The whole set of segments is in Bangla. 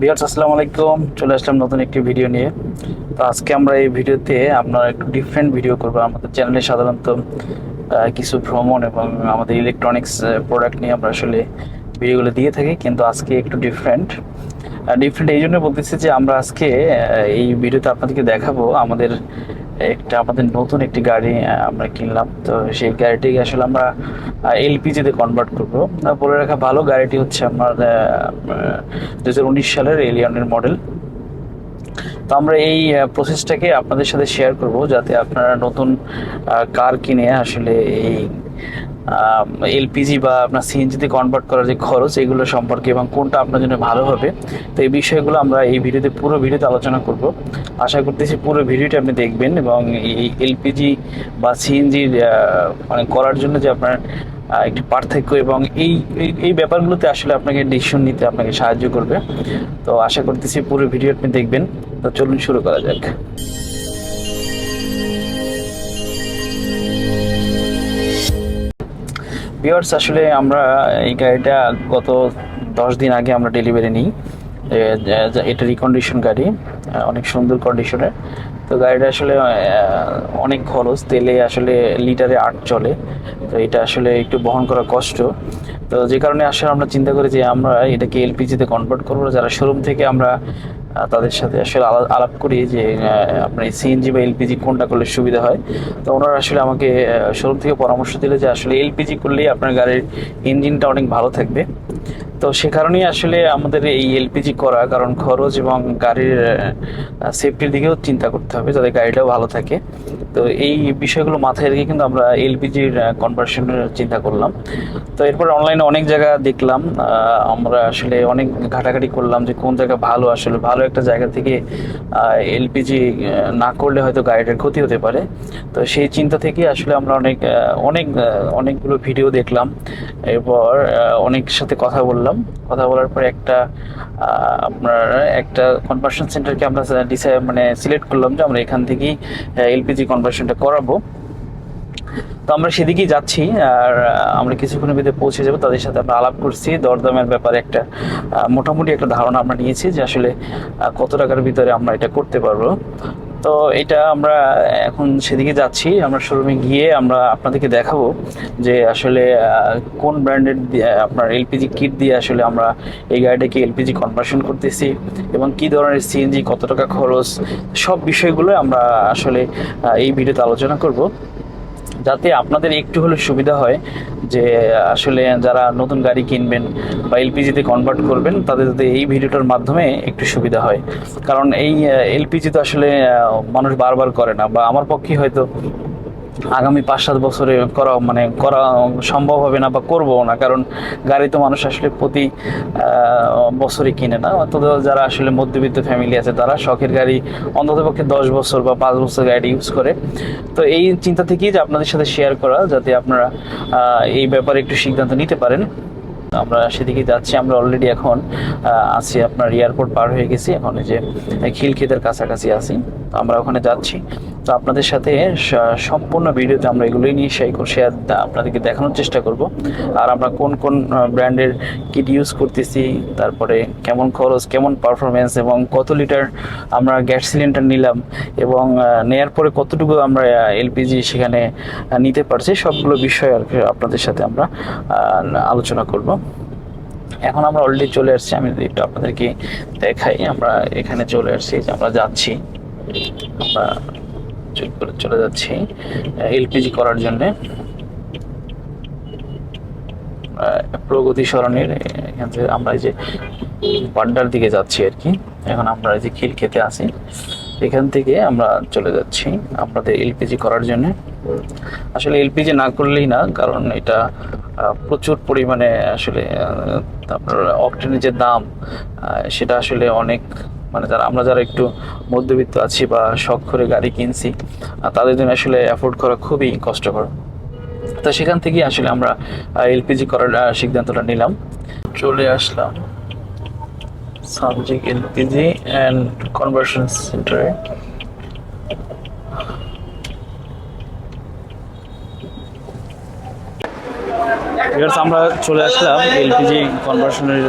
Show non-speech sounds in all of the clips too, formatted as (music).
বিয়ার্স আসসালামু আলাইকুম। চলে আসলাম নতুন একটি ভিডিও নিয়ে। তো আজকে আমরা এই ভিডিওতে আপনারা একটু ডিফারেন্ট ভিডিও করব। আমাদের চ্যানেলে সাধারণত কিছু ভ্রমণ এবং আমাদের ইলেকট্রনিক্স প্রোডাক্ট নিয়ে আমরা আসলে ভিডিওগুলো দিয়ে থাকি, কিন্তু আজকে একটু ডিফারেন্ট ডিফারেন্ট এই জন্য বলতেছি যে আমরা আজকে এই ভিডিওতে আপনাদেরকে দেখাবো আমাদের একটা আমাদের নতুন একটি গাড়ি আমরা কিনলাম। তো সেই গাড়িটিকে আসলে আমরা এলপিজিতে কনভার্ট করব। বলে রাখা ভালো গাড়িটি হচ্ছে আমার দু হাজার উনিশ সালের এলিয়নের মডেল। তো আমরা এই প্রসেসটাকে আপনাদের সাথে শেয়ার করব, যাতে আপনারা নতুন কার কিনে আসলে এই এলপিজি বা আপনার সিএনজিতে কনভার্ট করার যে খরচ, এগুলো সম্পর্কে এবং কোনটা আপনার জন্য ভালো হবে, তো এই বিষয়গুলো আমরা এই ভিডিওতে, পুরো ভিডিওতে আলোচনা করব। আশা করতেছি পুরো ভিডিওটা আপনি দেখবেন এবং এই এলপিজি বা সিএনজির মানে করার জন্য যে আপনার একটি পার্থক্য এবং এই, এই- ব্যাপারগুলোতে আসলে আপনাকে ডিসিশন নিতে আপনাকে সাহায্য করবে। তো আশা করতেছি পুরো ভিডিও আপনি দেখবেন। তো চলুন শুরু করা যাক। ভিউয়ার্স আসলে আমরা এই গাড়িটা গত দশ দিন আগে আমরা ডেলিভারি নিই। এটা রিকন্ডিশন গাড়ি অনেক সুন্দর কন্ডিশনের তো গাড়িটা আসলে অনেক খরচ, তেলে আসলে লিটারে আট চলে। তো এটা আসলে একটু বহন করা কষ্ট। তো যে কারণে আসলে আমরা চিন্তা করি যে আমরা এটাকে এলপিজিতে কনভার্ট করব। যারা শোরুম থেকে আমরা তাদের সাথে আসলে আলা- আলাপ করি যে আপনার সিএনজি বা এলপিজি কোনটা করলে সুবিধা হয়। তো ওনারা আসলে আমাকে শোরুম থেকে পরামর্শ দিলে যে আসলে এলপিজি করলেই আপনার গাড়ির ইঞ্জিনটা অনেক ভালো থাকবে। তো সে কারণেই আসলে আমাদের এই এলপিজি করা, কারণ খরচ এবং গাড়ির সেফটির দিকেও চিন্তা করতে হবে, যাতে গাড়িটাও ভালো থাকে। তো এই বিষয়গুলো মাথায় রেখে কিন্তু আমরা এলপিজির কনভার্সনের চিন্তা করলাম। তো এরপর অনলাইনে অনেক জায়গা দেখলাম আমরা আসলে অনেক ঘাটাঘাটি করলাম যে কোন জায়গা ভালো আসলে, ভালো একটা জায়গা থেকে এলপিজি না করলে হয়তো গাড়িটার ক্ষতি হতে পারে। তো সেই চিন্তা থেকে আসলে আমরা অনেক অনেক অনেকগুলো ভিডিও দেখলাম। এরপর অনেক সাথে কথা বললাম। কথা বলার পর একটা আপনার একটা কনভার্সন সেন্টারকে আমরা ডিসাইড মানে সিলেক্ট করলাম যে আমরা এখান থেকেই এলপিজি কনভার্সনটা করাবো। তো আমরা সেদিকেই যাচ্ছি, আর আমরা কিছুক্ষণের ভিতরে পৌঁছে যাব। তাদের সাথে আমরা আলাপ করছি। দরদামের ব্যাপারে একটা মোটামুটি একটা ধারণা আমরা নিয়েছি যে আসলে কত টাকার ভিতরে আমরা এটা করতে পারব। তো এটা আমরা এখন সেদিকে যাচ্ছি। আমরা শোরুমে গিয়ে আমরা আপনাদেরকে দেখাবো যে আসলে কোন ব্র্যান্ডের আপনার এলপিজি কিট দিয়ে আসলে আমরা এই গাড়িটাকে এলপিজি কনভার্সন করতেছি এবং কি ধরনের সিএনজি কত টাকা খরচ, সব বিষয়গুলো আমরা আসলে এই ভিডিওতে আলোচনা করব। যাতে আপনাদের একটু হলে সুবিধা হয় যে, আসলে যারা নতুন গাড়ি কিনবেন বা এলপিজিতে কনভার্ট করবেন, তাদের যাতে এই ভিডিওটার মাধ্যমে একটু সুবিধা হয়। কারণ এই এলপিজি তো আসলে মানুষ বারবার করে না বা আমার পক্ষে হয়তো আগামী পাঁচ সাত বছরে করা মানে করা সম্ভব হবে না বা করব না, কারণ গাড়ি তো মানুষ আসলে প্রতি বছরই কিনে না। অন্তত যারা আসলে মধ্যবিত্ত ফ্যামিলি আছে তারা শখের গাড়ি অন্ততপক্ষে দশ বছর বা পাঁচ বছর গাড়ি ইউজ করে। তো এই চিন্তা থেকেই যে আপনাদের সাথে শেয়ার করা, যাতে আপনারা এই ব্যাপারে একটু সিদ্ধান্ত নিতে পারেন। আমরা সেদিকে যাচ্ছি, আমরা অলরেডি এখন আছি আপনার এয়ারপোর্ট পার হয়ে গেছি, এখন যে খিলক্ষেতের কাছাকাছি আছি। আমরা ওখানে যাচ্ছি। তো আপনাদের সাথে সম্পূর্ণ ভিডিওতে আমরা এগুলোই নিয়ে শেয়ার শেয়ার আপনাদেরকে দেখানোর চেষ্টা করব। আর আমরা কোন কোন ব্র্যান্ডের কিট ইউজ করতেছি, তারপরে কেমন খরচ, কেমন পারফরমেন্স এবং কত লিটার আমরা গ্যাস সিলিন্ডার নিলাম, এবং নেয়ার পরে কতটুকু আমরা এলপিজি সেখানে নিতে পারছি, সবগুলো বিষয় আর আপনাদের সাথে আমরা আলোচনা করব। এখন আমরা অলরেডি চলে আসছি, আমি যদি একটু আপনাদেরকে দেখাই, আমরা এখানে চলে আসছি, যে আমরা যাচ্ছি, আমরা চলে যাচ্ছি এলপিজি করার জন্য। প্রগতি সরণির, এখান থেকে আমরা এই যে পাড্ডার দিকে যাচ্ছি আর কি। এখন আমরা এই যে খিল খেতে আছি এখান থেকে আমরা চলে যাচ্ছি আপনাদের এলপিজি করার জন্য। আসলে এলপিজি না করলেই না, কারণ এটা প্রচুর পরিমাণে আসলে আপনার অকটেনের যে দাম সেটা আসলে অনেক মানে যারা, আমরা যারা একটু মধ্যবিত্ত আছি বা শখ করে গাড়ি কিনছি তাদের জন্য আসলে অ্যাফোর্ড করা খুবই কষ্টকর। তো সেখান থেকেই আসলে আমরা এলপিজি করার সিদ্ধান্তটা নিলাম। চলে আসলাম। সাবজেক্ট এলপিজি অ্যান্ড কনভার্সন সেন্টারে Viewers, আমরা চলে আসলাম এলপিজি কনভার্সনের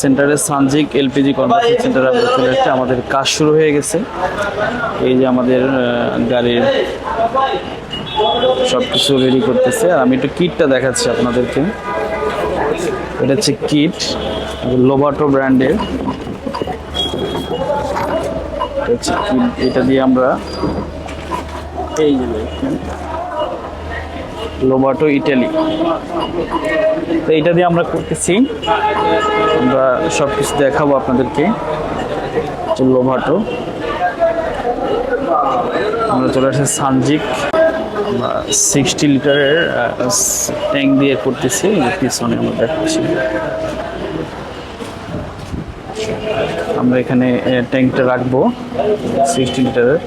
সেন্টারের সানজিক এলপিজি কনভার্সন সেন্টার আমরা চলে এসেছে আমাদের কাজ শুরু হয়ে গেছে। এই যে আমাদের গাড়ির সব কিছু রেডি করতেছে। আর আমি একটু কিটটা দেখাচ্ছি আপনাদেরকে। এটা হচ্ছে কিট লোবাটো ব্র্যান্ডের kit, এটা দিয়ে আমরা এই যে ইটালি তো এটা দিয়ে আমরা করতেছি। আমরা সব কিছু দেখাবো আপনাদেরকে। লোভাটো আমরা চলে আসছি সানজিক সিক্সটি লিটারের ট্যাঙ্ক দিয়ে করতেছি। পিছনে আমরা দেখাচ্ছি আমরা এখানে ট্যাঙ্কটা রাখব সিক্সটি লিটারের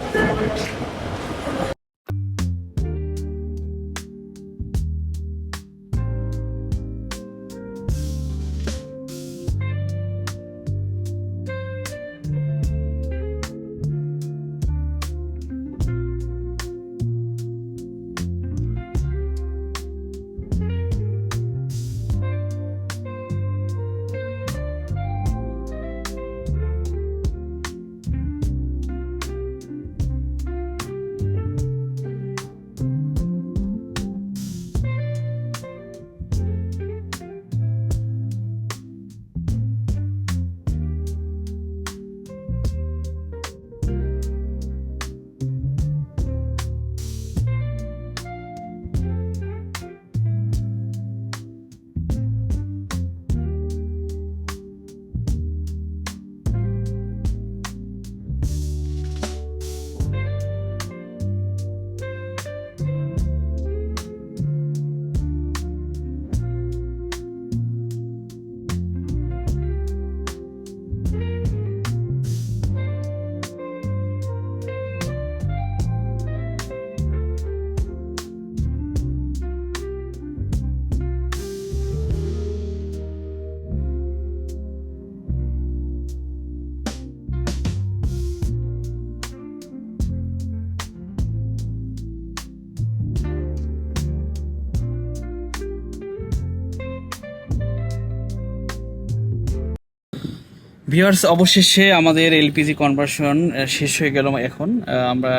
ভিউয়ার্স, অবশেষে আমাদের এলপিজি কনভার্সন শেষ হয়ে গেল এখন। আমরা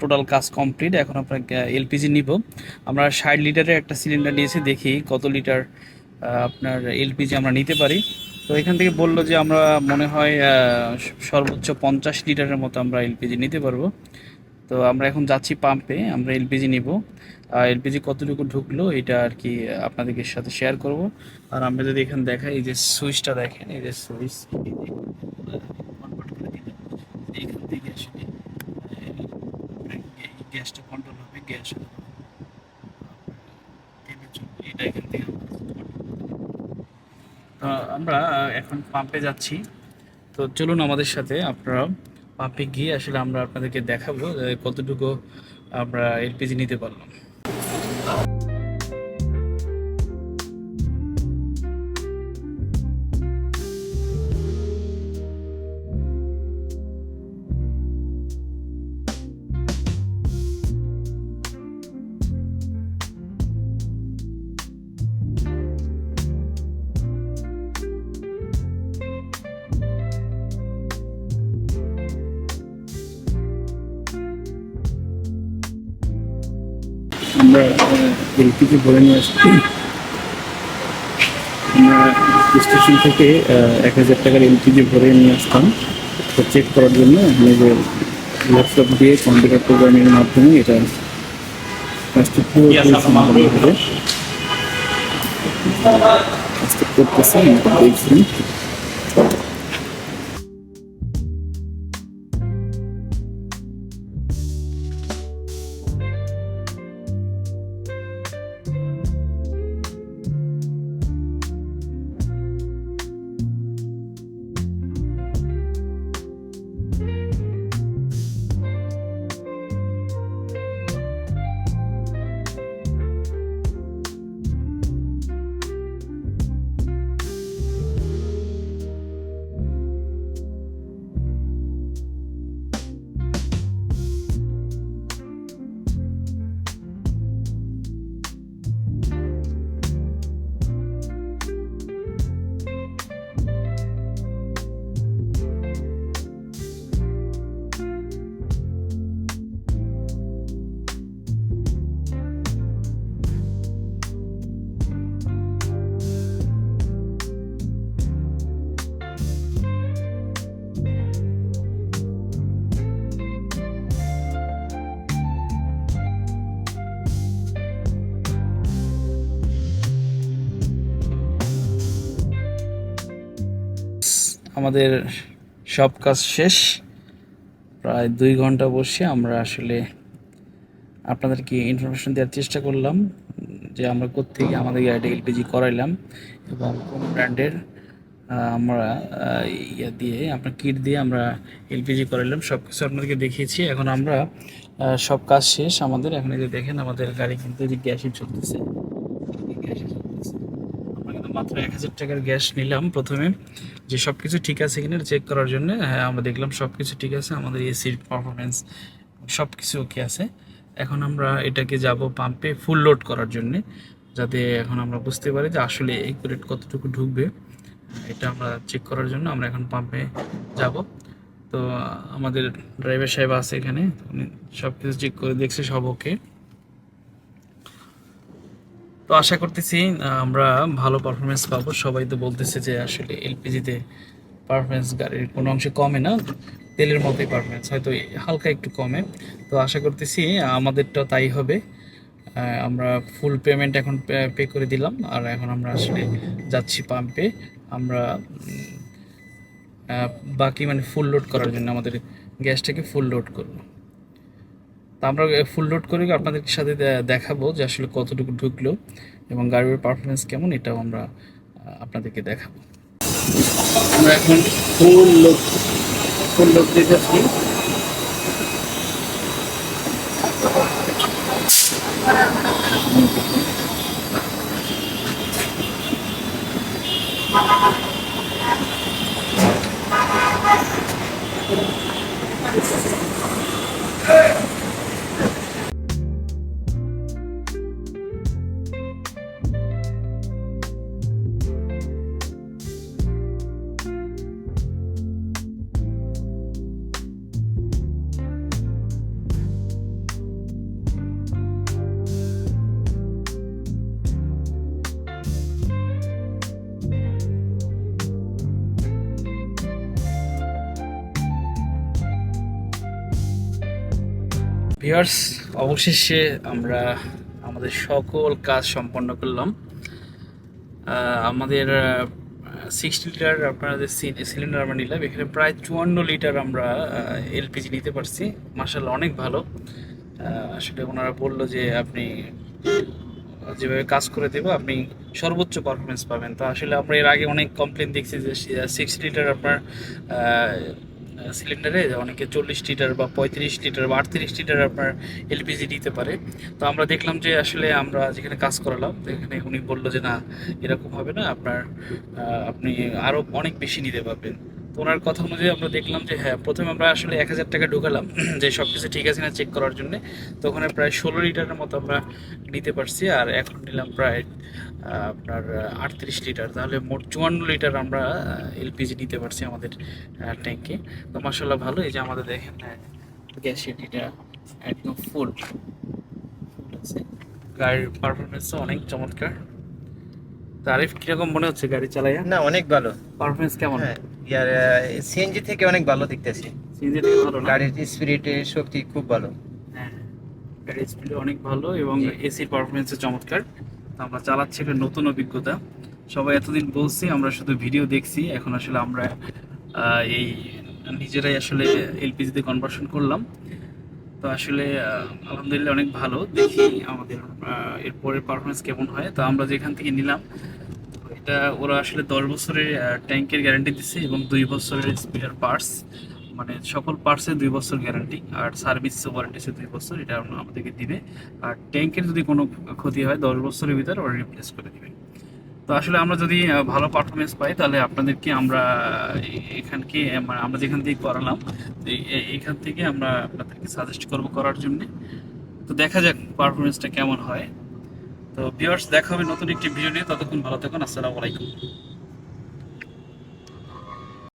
টোটাল কাজ কমপ্লিট এখন আপনার এলপিজি নিব। আমরা ষাট লিটারের একটা সিলিন্ডার নিয়েছি, দেখি কত লিটার আপনার এলপিজি আমরা নিতে পারি। তো এখান থেকে বলল যে আমরা মনে হয় সর্বোচ্চ পঞ্চাশ লিটারের মতো আমরা এলপিজি নিতে পারব। তো আমরা এখন যাচ্ছি পাম্পে আমরা এলপিজি নিব। এলপিজি কতটুকু ঢুকলো এটা আর কি আপনাদের সাথে শেয়ার করব। আর আমরা যদি এখানে দেখাই, এই যে সুইচটা দেখেন, এই যে সুইচ গ্যাসটা আমরা এখন পাম্পে যাচ্ছি। তো চলুন আমাদের সাথে আপনারা পাম্পে গিয়ে আসলে আমরা আপনাদেরকে দেখাবো কতটুকু আমরা এলপিজি নিতে পারলাম। এলপিজি ভরে নিয়ে আসছি। স্টেশন থেকে এক হাজার টাকার এলপিজি ভরে নিয়ে আসতাম। তো চেক করার জন্য আমি যে ল্যাপটপ দিয়ে কম্পিউটার প্রোগ্রামিং এর মাধ্যমে এটা কাজটা পুরোপুরি সম্পূর্ণভাবে কাজটা করতেছে দেখছি। আমাদের সব কাজ শেষ। প্রায় দুই ঘণ্টা বসে আমরা আসলে আপনাদেরকে ইনফরমেশন দেওয়ার চেষ্টা করলাম যে আমরা কোথেকে আমাদের গাড়িটা এলপিজি করাইলাম এবং কোন ব্র্যান্ডের আমরা ইয়া দিয়ে আপনার কিট দিয়ে আমরা এলপিজি করাইলাম। সব কিছু আপনাদেরকে দেখিয়েছি। এখন আমরা সব কাজ শেষ। আমাদের এখন এই যে দেখেন, আমাদের গাড়ি কিন্তু যে গ্যাসই চলতেছে। গ্যাসই চলতেছে। আমরা কিন্তু মাত্র এক হাজার টাকার গ্যাস নিলাম প্রথমে। যে সব কিছু ঠিক আছে কিনা চেক করার জন্য হ্যাঁ আমরা দেখলাম সব কিছু ঠিক আছে, আমাদের এসির পারফরমেন্স সব কিছু ওকে আছে। এখন আমরা এটাকে যাব পাম্পে ফুল লোড করার জন্য, যাতে এখন আমরা বুঝতে পারি যে আসলে একুরেট কতটুকু ঢুকবে। এটা আমরা চেক করার জন্য আমরা এখন পাম্পে যাব। তো আমাদের ড্রাইভার সাহেব আছে এখানে উনি সব কিছু চেক করে দেখছে, সব ওকে তো আশা করতেছি আমরা ভালো পারফরমেন্স পাবো। সবাই তো বলতেছে যে আসলে এলপিজিতে পারফরমেন্স গাড়ির কোনো অংশে কমে না, তেলের মতোই পারফরমেন্স হয়তো হালকা একটু কমে। তো আশা করতেছি, আমাদেরটা তাই হবে। আমরা ফুল পেমেন্ট এখন পে করে দিলাম। আর এখন আমরা আসলে যাচ্ছি পাম্পে আমরা বাকি মানে ফুল লোড করার জন্য আমাদের গ্যাসটাকে ফুল লোড করব। তা আমরা ফুল লোড করে আপনাদের সাথে দেখাবো যে আসলে কতটুকু ঢুকলো এবং গাড়ির পারফরমেন্স কেমন, এটাও আমরা আপনাদেরকে দেখাবো। আমরা এখন ফুল লোড ফুল লোড দিতেছি ভিউয়ার্স, অবশেষে আমরা আমাদের সকল কাজ সম্পন্ন করলাম। আমাদের সিক্সটি লিটার আপনাদের সিলিন্ডার আমরা নিলাম, এখানে প্রায় চুয়ান্ন লিটার আমরা এলপিজি নিতে পারছি। মার্শাল অনেক ভালো। আসলে ওনারা বলল যে আপনি যেভাবে কাজ করে দেবো, আপনি সর্বোচ্চ পারফরমেন্স পাবেন। তো আসলে আমরা এর আগে অনেক কমপ্লেন দেখছি যে সিক্স লিটার আপনার সিলিন্ডারে অনেকে চল্লিশ লিটার বা পঁয়ত্রিশ লিটার বা আটত্রিশ লিটার আপনার এলপিজি দিতে পারে। তো আমরা দেখলাম যে আসলে আমরা যেখানে কাজ করালাম, এখানে উনি বলল যে, না, এরকম হবে না। আপনার আপনি আরও অনেক বেশি নিতে পারবেন। তো ওনার কথা অনুযায়ী আমরা দেখলাম যে হ্যাঁ প্রথমে আমরা আসলে এক হাজার টাকা ঢোকালাম (clears throat) যে সব কিছু ঠিক আছে না চেক করার জন্য। তো ওখানে প্রায় ষোলো লিটারের মতো আমরা নিতে পারছি আর এখন নিলাম প্রায় আপনার আটত্রিশ লিটার। তাহলে মোট চুয়ান্ন লিটার আমরা এলপিজি নিতে পারছি আমাদের ট্যাঙ্কে তো মাসাল্লাহ ভালো এই যে আমাদের দেখেন গ্যাসের এটা একদম ফুল আছে। গাড়ির পারফরমেন্সও অনেক চমৎকার। তারিফ কীরকম মনে হচ্ছে গাড়ি চালাইয়া? না অনেক ভালো। পারফরমেন্স কেমন? হ্যাঁ। ইয়ার সিএনজি থেকে অনেক ভালো দেখতেছি। সিএনজি থেকে ভালো না? গাড়ির স্পিরিটের শক্তি খুব ভালো। হ্যাঁ গাড়ির স্পিড অনেক ভালো এবং এসির পারফরমেন্সও চমৎকার। তো আমরা চালাচ্ছি একটা নতুন অভিজ্ঞতা। সবাই এতদিন বলছি আমরা শুধু ভিডিও দেখছি। এখন আসলে আমরা এই নিজেরাই আসলে এলপিজিতে কনভার্সন করলাম। তো আসলে আলহামদুলিল্লাহ অনেক ভালো। দেখি আমাদের এরপরের পারফরমেন্স কেমন হয়। তো আমরা যেখান থেকে নিলাম এটা ওরা আসলে দশ বছরের ট্যাঙ্কের গ্যারান্টি দিচ্ছে এবং দুই বছরের স্পেয়ার পার্টস মানে সকল পার্টসে দুই বছর গ্যারান্টি আর সার্ভিস ওয়ারেন্টি আছে দুই বছর এটা আমাদেরকে দিবে। আর ট্যাঙ্কের যদি কোনো ক্ষতি হয়, দশ বছরের ভিতরে ওরা রিপ্লেস করে দিবে। তো আসলে আমরা যদি ভালো পারফরমেন্স পাই, তাহলে আপনাদেরকে আমরা এখানকে মানে আমরা যেখান থেকে করালাম এখান থেকে আমরা আপনাদেরকে সাজেস্ট করব করার জন্যে। তো দেখা যাক পারফরমেন্সটা কেমন হয়। তো ভিউয়ার্স দেখা হবে নতুন একটি ভিডিও নিয়ে। ততক্ষণ ভালো থাকুন আসসালামু আলাইকুম।